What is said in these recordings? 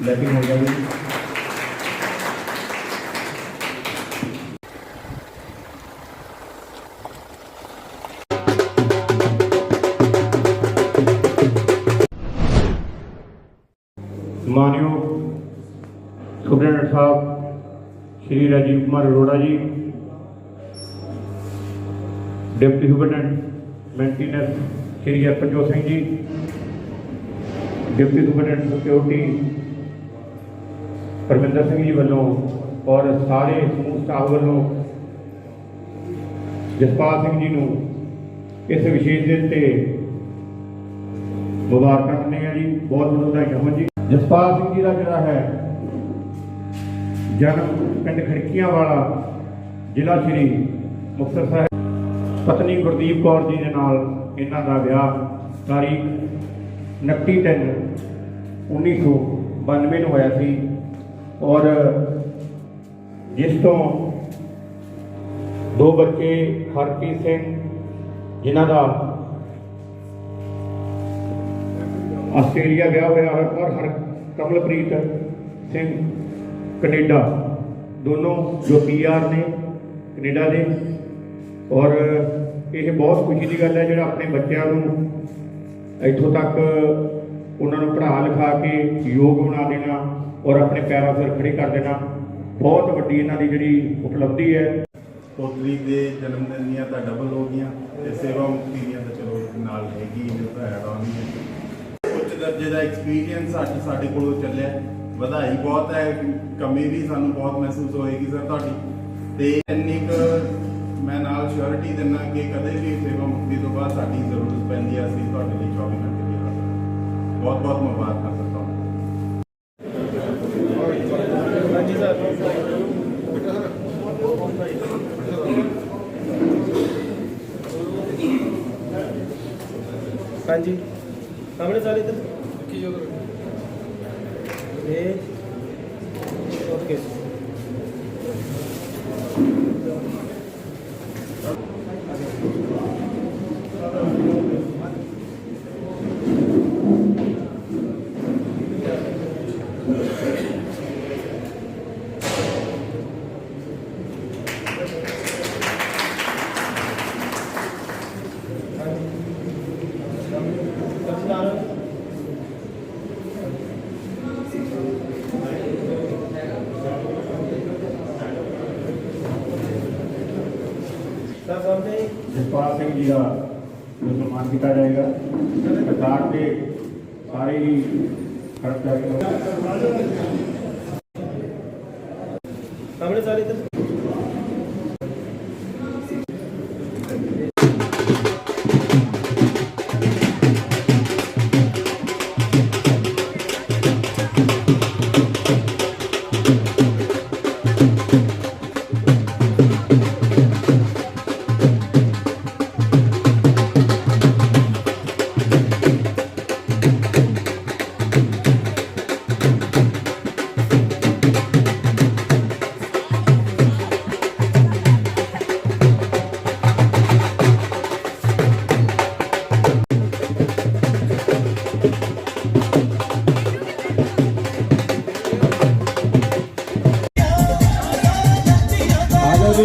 Letting ਹੋ ਜਾਵੇ ਮਾਨਯੋਗ ਸੁਪਰਡੈਂਟ ਸਾਹਿਬ Shri Rajiv Kumar Arora ji deputy superintendent maintenance Shri Harprajot Singh ji deputy superintendent security Parminder Singh ji ਵੱਲੋਂ ਔਰ ਸਾਰੇ ਸਮੂਹ ਸਟਾਫ ਵੱਲੋਂ ਜਸਪਾਲ ਸਿੰਘ ਜੀ ਨੂੰ ਇਸ ਵਿਸ਼ੇਸ਼ ਦਿਨ ਤੇ ਮੁਬਾਰਕਾਂ ਦਿੰਦੇ ਹਾਂ ਜੀ। ਬਹੁਤ ਬਹੁਤ ਵਧਾਈਆਂ ਹੋਣ ਜੀ। ਜਸਪਾਲ ਸਿੰਘ ਜੀ ਦਾ ਜਿਹੜਾ ਹੈ ਜਨਮ ਪਿੰਡ ਖੜਕੀਆਂ ਵਾਲਾ ਜ਼ਿਲ੍ਹਾ ਸ਼੍ਰੀ ਮੁਕਤਸਰ ਸਾਹਿਬ ਪਤਨੀ ਗੁਰਦੀਪ ਕੌਰ ਜੀ ਦੇ ਨਾਲ ਇਹਨਾਂ ਦਾ ਵਿਆਹ ਤਾਰੀਖ 29 ਤਿੰਨ 1992 ਨੂੰ ਹੋਇਆ ਸੀ ਔਰ ਜਿਸ ਤੋਂ ਦੋ ਬੱਚੇ ਹਰਪ੍ਰੀਤ ਸਿੰਘ ਜਿਨ੍ਹਾਂ ਦਾ ਆਸਟ੍ਰੇਲੀਆ ਵਿਆਹ ਹੋਇਆ ਹੈ ਔਰ ਹਰ ਕਮਲਪ੍ਰੀਤ ਸਿੰਘ ਕੈਨੇਡਾ ਦੋਨੋਂ ਜੋ ਪੀਆਰ ਨੇ ਕੈਨੇਡਾ ਦੇ ਔਰ ਇਹ ਬਹੁਤ ਖੁਸ਼ੀ ਦੀ ਗੱਲ ਹੈ ਜਿਹੜਾ ਆਪਣੇ ਬੱਚਿਆਂ ਨੂੰ ਇੱਥੋਂ ਤੱਕ ਉਹਨਾਂ ਨੂੰ ਪੜ੍ਹਾ ਲਿਖਾ ਕੇ ਯੋਗ ਬਣਾ ਦੇਣਾ ਔਰ ਆਪਣੇ ਪੈਰਾਂ 'ਤੇ ਖੜੇ ਕਰ ਦੇਣਾ, ਬਹੁਤ ਵੱਡੀ ਇਹਨਾਂ ਦੀ ਜਿਹੜੀ ਉਪਲਬਧੀ ਹੈ। ਪੋਤਰੀ ਦੇ ਜਨਮ ਦਿਨ ਦੀਆਂ ਤਾਂ ਡਬਲ ਹੋ ਗਈਆਂ ਤੇ ਸੇਵਾ ਮੁਕਤੀ ਦੀਆਂ ਤਾਂ ਚਲੋ ਨਾਲ ਹੈਗੀ ਜੋ ਤਾਂ ਐਡ ਆਨ ਹੈ। ਉੱਚ ਦਰਜੇ ਦਾ ਐਕਸਪੀਰੀਅੰਸ ਅੱਜ ਸਾਡੇ ਕੋਲੋਂ ਚੱਲਿਆ। ਵਧਾਈ ਬਹੁਤ ਹੈ, ਕਮੀ ਵੀ ਸਾਨੂੰ ਬਹੁਤ ਮਹਿਸੂਸ ਹੋਏਗੀ ਸਰ ਤੁਹਾਡੀ। ਤੇ ਇੰਨੀ ਕੁ ਮੈਂ ਨਾਲ ਸ਼ੋਰਿਟੀ ਦਿੰਦਾ ਕਿ ਕਦੇ ਵੀ ਸੇਵਾ ਮੁਕਤੀ ਤੋਂ ਬਾਅਦ ਸਾਡੀ ਜ਼ਰੂਰਤ ਪੈਂਦੀ ਹੈ ਅਸੀਂ ਤੁਹਾਡੇ ਲਈ 24 ਘੰਟੇ ਦੀ ਹਾਜ਼ਰ ਹਾਂ। ਬਹੁਤ ਬਹੁਤ ਮੁਬਾਰਕਾਂ ਸਰ ਤੁਹਾਨੂੰ ਹਾਂਜੀ। ਸਾਹਮਣੇ ਸਾਰੇ ਇੱਧਰ। ਕੀ ਜੋ ਇਹ ਓਕੇ ਸਰ ਸਾਹਮਣੇ ਜਸਪਾਲ ਸਿੰਘ ਜੀ ਦਾ ਜੋ ਸਨਮਾਨ ਕੀਤਾ ਜਾਏਗਾ ਸਰਕਾਰ ਦੇ ਸਾਰੇ ਹੀ ਕਰਮਚਾਰੀਆਂ ਸਾਹਮਣੇ ਸਾਰੇ ਇੱਧਰ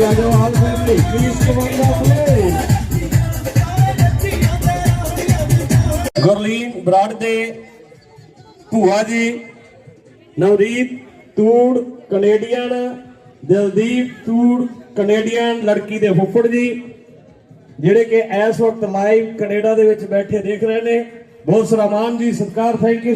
ਆਜੋ ਜੀ ਆਜੋ all family please come on the please Gurleen Brar ਦੇ ਭੂਆ ਜੀ, ਨਵਦੀਪ ਤੂੜ ਕੈਨੇਡੀਅਨ, ਦਿਲਦੀਪ ਤੂੜ ਕੈਨੇਡੀਅਨ, ਲੜਕੀ ਦੇ ਫੁੱਫੜ ਜੀ, ਜਿਹੜੇ ਕਿ ਇਸ ਵਕਤ ਲਾਈਵ ਕੈਨੇਡਾ ਦੇ ਵਿੱਚ ਬੈਠੇ ਦੇਖ ਰਹੇ ਨੇ। ਬਹੁਤ ਸਰਾਮਾਨ ਜੀ, ਸਤਿਕਾਰ thank you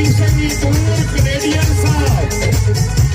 Eastern European Canadian side.